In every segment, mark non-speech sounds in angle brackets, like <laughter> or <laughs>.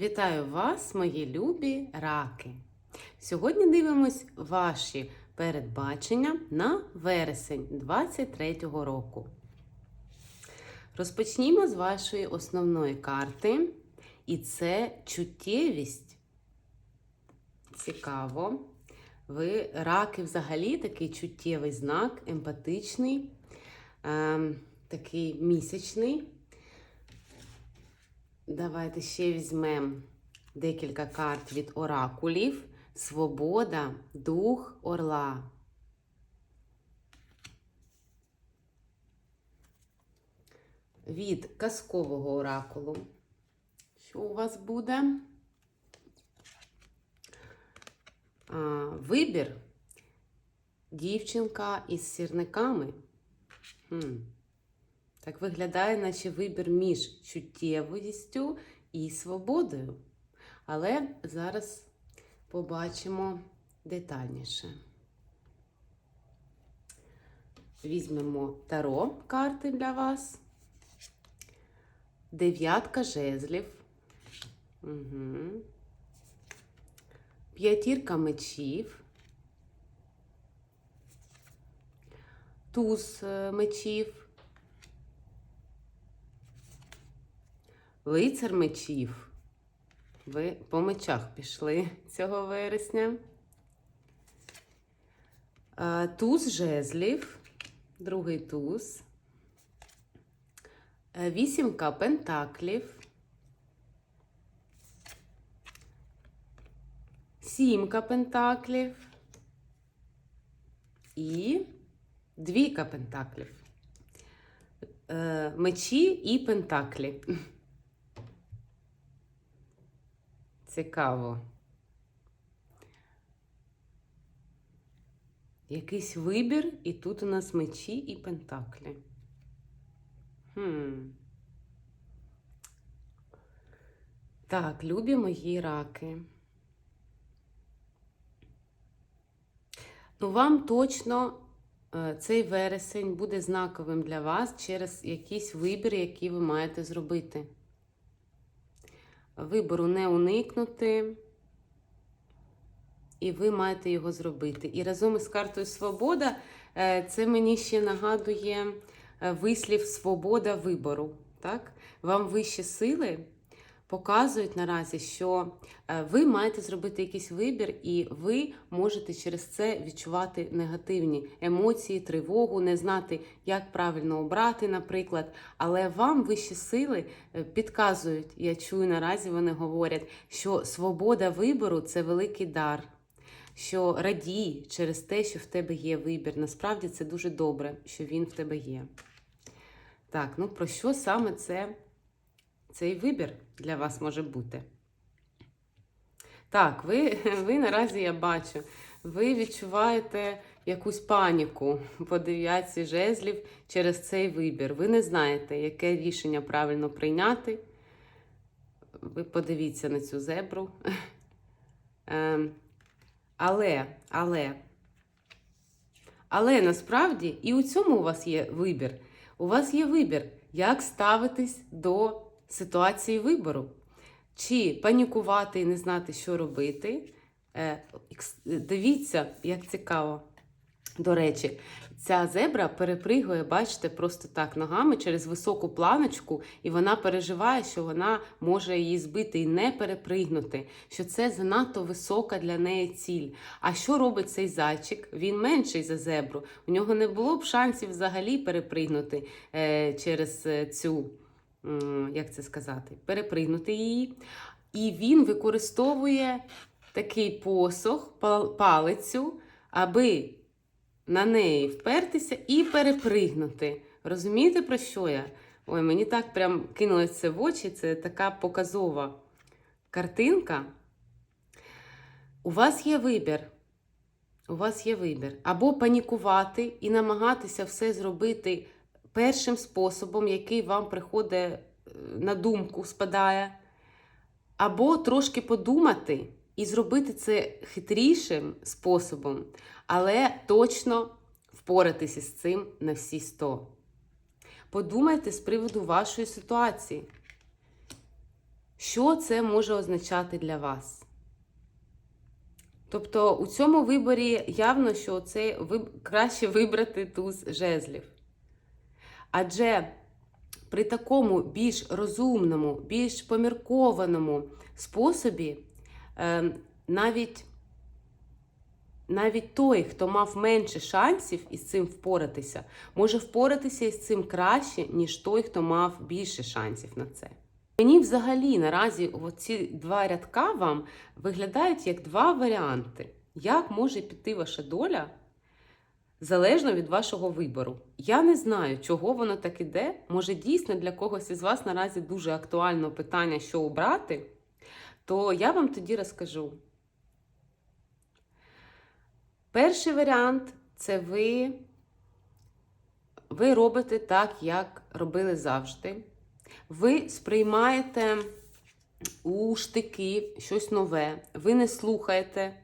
Вітаю вас, мої любі раки! Сьогодні дивимось ваші передбачення на вересень 23-го року. Розпочнімо з вашої основної карти, і це чуттєвість. Цікаво. Ви раки взагалі такий чуттєвий знак, емпатичний, ем, такий місячний. Давайте ще візьмемо декілька карт від оракулів. Свобода, дух орла. Від казкового оракулу. Що у вас буде? А, вибір. Дівчинка із сірниками. Хм. Так виглядає, наче вибір між чуттєвістю і свободою. Але зараз побачимо детальніше. Візьмемо таро карти для вас. Дев'ятка жезлів. Угу. П'ятірка мечів. Туз е, мечів. Лицар мечів. Ви по мечах пішли цього вересня. Е, Туз жезлів, другий туз. Е, Вісімка пентаклів. Сімка пентаклів. І двійка пентаклів. Е, Мечі і пентаклі. <laughs> Цікаво. Якийсь вибір, і тут у нас мечі і пентаклі. Хм. Так, любі мої раки. Ну, вам точно е, цей вересень буде знаковим для вас через якийсь вибір, який ви маєте зробити вибору не уникнути, і ви маєте його зробити. І разом із картою Свобода е, це мені ще нагадує е, вислів Свобода вибору. Так? Вам вищі сили показують наразі, що е, ви маєте зробити якийсь вибір, і ви можете через це відчувати негативні емоції, тривогу, не знати, як правильно обрати, наприклад. Але вам вищі сили е, підказують, я чую наразі, вони говорять, що свобода вибору це великий дар. Що радій через те, що в тебе є вибір. Насправді це дуже добре, що він в тебе є. Так, ну про що саме це? Цей вибір для вас може бути. Так, ви, <laughs> ви наразі я бачу, ви відчуваєте якусь паніку по дев'ятці жезлів через цей вибір. Ви не знаєте, яке рішення правильно прийняти. Ви подивіться на цю зебру. <laughs> Ем, але, але, але насправді і у цьому у вас є вибір. У вас є вибір, як ставитись до ситуації вибору. Чи панікувати і не знати, що робити. Е, дивіться, як цікаво. До речі, ця зебра перепригує, бачите, просто так ногами через високу планочку, і вона переживає, що вона може її збити і не перепригнути, що це занадто висока для неї ціль. А що робить цей зайчик? Він менший за зебру. У нього не було б шансів взагалі перепригнути е, через е, цю як це сказати, перепригнути її. І він використовує такий посох, палицю, аби на неї впертися і перепригнути. Розумієте, про що я? Ой, мені так прям кинулося в очі, це така показова картинка. У вас є вибір. У вас є вибір. Або панікувати і намагатися все зробити першим способом, який вам приходить е, на думку, спадає, або трошки подумати і зробити це хитрішим способом, але точно впоратися з цим на всі 100. Подумайте з приводу вашої ситуації. що це може означати для вас. Тобто у цьому виборі явно, що це виб... краще вибрати туз жезлів. Адже при такому більш розумному, більш поміркованому способі, е, навіть, навіть той, хто мав менше шансів із цим впоратися, може впоратися із цим краще, ніж той, хто мав більше шансів на це. Мені взагалі наразі ці два рядка вам виглядають як два варіанти, як може піти ваша доля залежно від вашого вибору. Я не знаю, чого воно так іде. Може, дійсно для когось із вас наразі дуже актуально питання, що обрати, то я вам тоді розкажу. Перший варіант це ви, ви робите так, як робили завжди. Ви сприймаєте у штики щось нове, ви не слухаєте,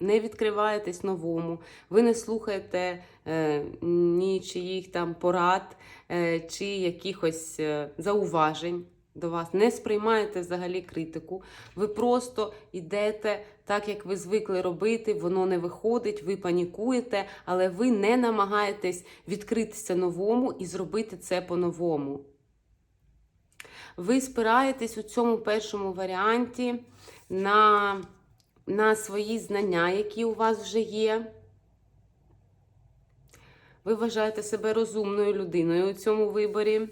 не відкриваєтесь новому, ви не слухаєте е, нічиїх там порад е, чи якихось е, зауважень до вас, не сприймаєте взагалі критику. Ви просто йдете так, як ви звикли робити, воно не виходить, ви панікуєте, але ви не намагаєтесь відкритися новому і зробити це по-новому. Ви спираєтесь у цьому першому варіанті на, на свої знання, які у вас вже є. Ви вважаєте себе розумною людиною у цьому виборі.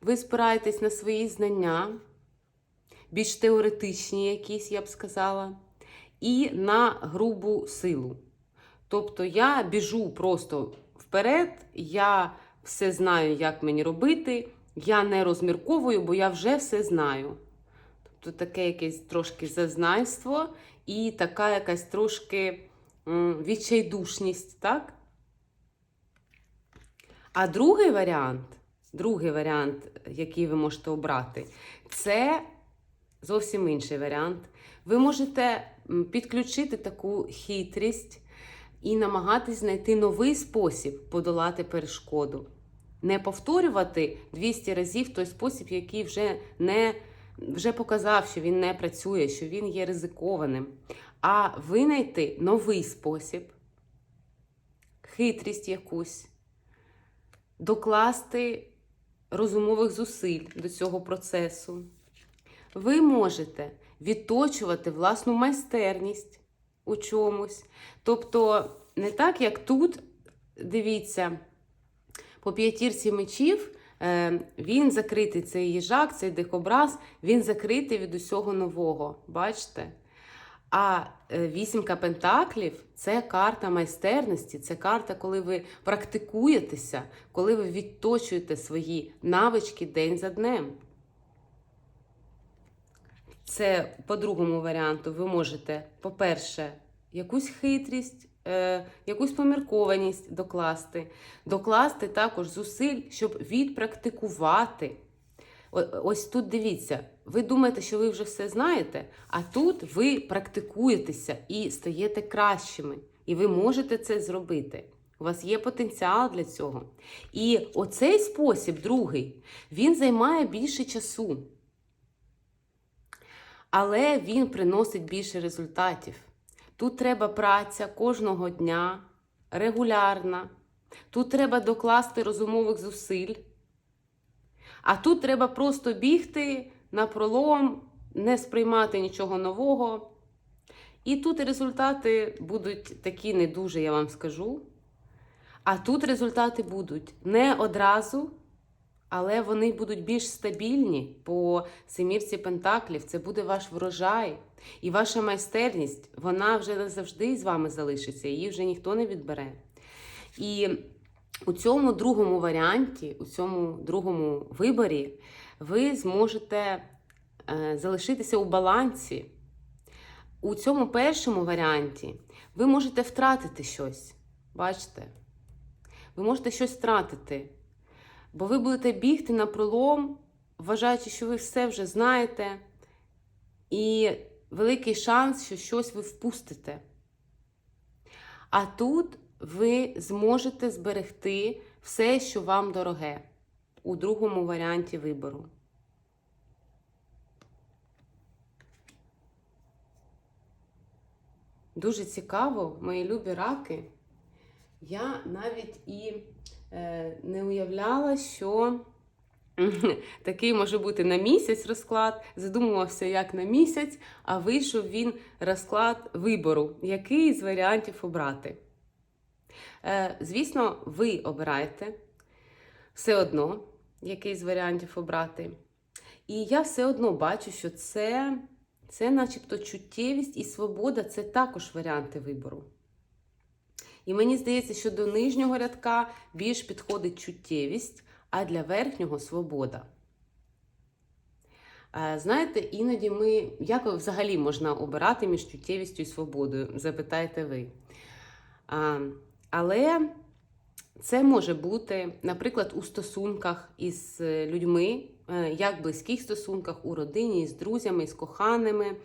Ви спираєтесь на свої знання, більш теоретичні якісь, я б сказала, і на грубу силу. Тобто я біжу просто вперед, я все знаю, як мені робити. Я не розмірковую, бо я вже все знаю. Тобто таке якесь трошки зазнайство і така якась трошки відчайдушність, так? А другий варіант, другий варіант, який ви можете обрати, це зовсім інший варіант. Ви можете підключити таку хитрість і намагатись знайти новий спосіб подолати перешкоду не повторювати 200 разів той спосіб, який вже не вже показав, що він не працює, що він є ризикованим, а винайти новий спосіб, хитрість якусь, докласти розумових зусиль до цього процесу. Ви можете відточувати власну майстерність у чомусь. Тобто, не так, як тут, дивіться. По п'ятірці мечів він закритий цей їжак, цей дикобраз, він закритий від усього нового. Бачите? А е, вісімка пентаклів це карта майстерності, це карта, коли ви практикуєтеся, коли ви відточуєте свої навички день за днем. Це по другому варіанту ви можете, по-перше, якусь хитрість е, якусь поміркованість докласти, докласти також зусиль, щоб відпрактикувати. Ось тут дивіться, ви думаєте, що ви вже все знаєте, а тут ви практикуєтеся і стаєте кращими. І ви можете це зробити. У вас є потенціал для цього. І оцей спосіб, другий, він займає більше часу. Але він приносить більше результатів. Тут треба праця кожного дня, регулярна. Тут треба докласти розумових зусиль. А тут треба просто бігти на пролом, не сприймати нічого нового. І тут результати будуть такі не дуже, я вам скажу. А тут результати будуть не одразу, але вони будуть більш стабільні по семірці Пентаклів. Це буде ваш врожай. І ваша майстерність, вона вже назавжди з вами залишиться, її вже ніхто не відбере. І у цьому другому варіанті, у цьому другому виборі, ви зможете е, залишитися у балансі. У цьому першому варіанті ви можете втратити щось. Бачите? Ви можете щось втратити. Бо ви будете бігти на пролом, вважаючи, що ви все вже знаєте, і великий шанс, що щось ви впустите. А тут ви зможете зберегти все, що вам дороге, у другому варіанті вибору. Дуже цікаво, мої любі раки. Я навіть і не уявляла, що <laughs> такий може бути на місяць розклад. Задумувався як на місяць, а вийшов він розклад вибору, який з варіантів обрати. Е, звісно, ви обираєте все одно, який з варіантів обрати. І я все одно бачу, що це, це начебто чуттєвість і свобода це також варіанти вибору. І мені здається, що до нижнього рядка більш підходить чуттєвість, а для верхнього свобода. Е, Знаєте, іноді ми, як взагалі можна обирати між чуттєвістю і свободою, запитаєте ви. Але це може бути, наприклад, у стосунках із людьми, е, як близьких стосунках, у родині, з друзями, з коханими,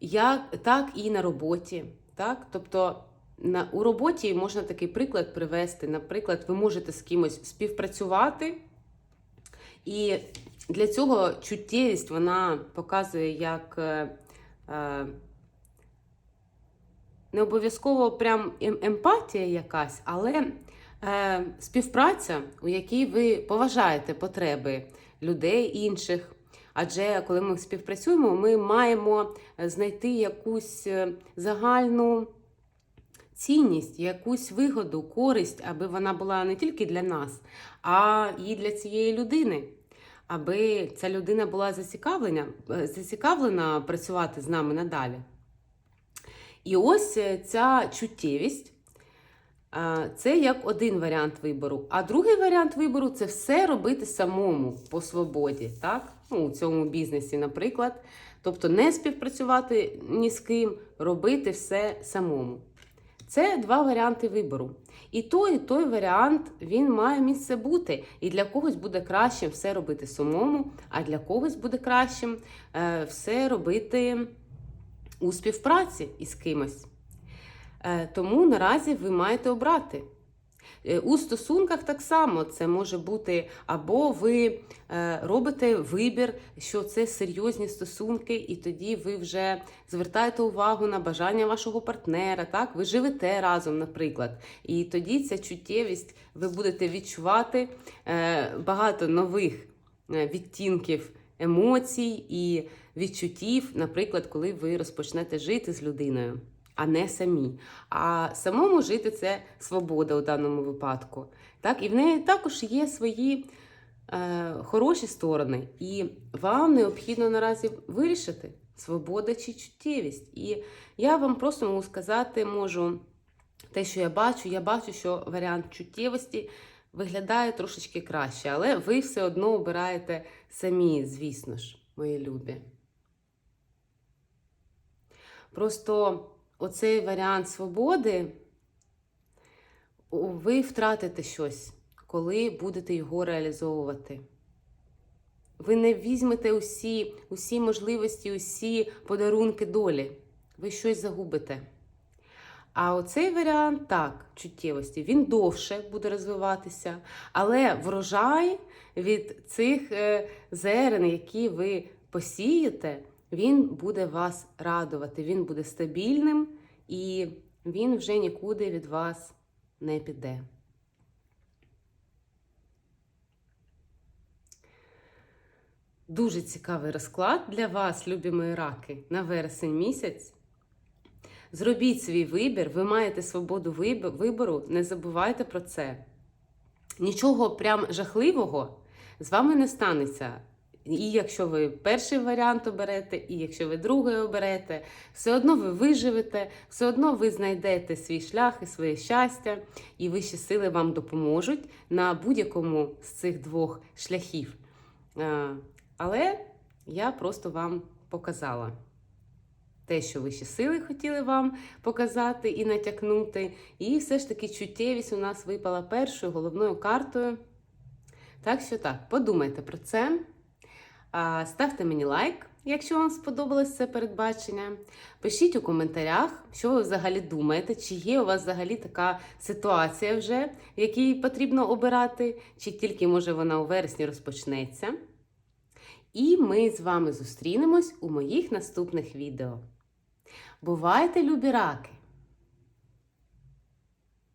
як, так і на роботі. Так? Тобто на, у роботі можна такий приклад привести. Наприклад, ви можете з кимось співпрацювати, і для цього чуттєвість вона показує як. Е, е, не обов'язково прям ем- емпатія якась, але е, співпраця, у якій ви поважаєте потреби людей інших. Адже коли ми співпрацюємо, ми маємо знайти якусь е, загальну цінність, якусь вигоду, користь, аби вона була не тільки для нас, а і для цієї людини. Аби ця людина була зацікавлена, е, зацікавлена працювати з нами надалі. І ось е, ця чуттєвість це як один варіант вибору. А другий варіант вибору це все робити самому по свободі, так? Ну, у цьому бізнесі, наприклад. Тобто не співпрацювати ні з ким, робити все самому. Це два варіанти вибору. І той, і той варіант він має місце бути. І для когось буде кращим все робити самому, а для когось буде кращим е, все робити у співпраці із кимось. Е, Тому наразі ви маєте обрати. Е, У стосунках так само це може бути або ви е, робите вибір, що це серйозні стосунки, і тоді ви вже звертаєте увагу на бажання вашого партнера. Так, ви живете разом, наприклад. І тоді ця чуттєвість ви будете відчувати е, багато нових відтінків емоцій і відчуттів, наприклад, коли ви розпочнете жити з людиною, а не самі. А самому жити це свобода у даному випадку. Так? І в неї також є свої е, хороші сторони. І вам необхідно наразі вирішити, свобода чи чуттєвість. І я вам просто можу сказати, можу те, що я бачу, я бачу, що варіант чуттєвості виглядає трошечки краще, але ви все одно обираєте самі, звісно ж, мої любі. Просто оцей варіант свободи, ви втратите щось, коли будете його реалізовувати. Ви не візьмете усі, усі можливості, усі подарунки долі. Ви щось загубите. А оцей варіант, так, чуттєвості, він довше буде розвиватися, але врожай від цих е, зерен, які ви посієте, він буде вас радувати, він буде стабільним і він вже нікуди від вас не піде. Дуже цікавий розклад для вас, любі мої раки, на вересень місяць. Зробіть свій вибір, ви маєте свободу вибору, не забувайте про це. Нічого прям жахливого з вами не станеться. І якщо ви перший варіант оберете, і якщо ви другий оберете, все одно ви виживете, все одно ви знайдете свій шлях і своє щастя, і вищі сили вам допоможуть на будь-якому з цих двох шляхів. Але я просто вам показала те, що вищі сили хотіли вам показати і натякнути. І все ж таки чуттєвість у нас випала першою головною картою. Так що так, подумайте про це. Ставте мені лайк, якщо вам сподобалось це передбачення. Пишіть у коментарях, що ви взагалі думаєте, чи є у вас взагалі така ситуація вже, в якій потрібно обирати, чи тільки може вона у вересні розпочнеться. І ми з вами зустрінемось у моїх наступних відео. Бувайте, любі раки!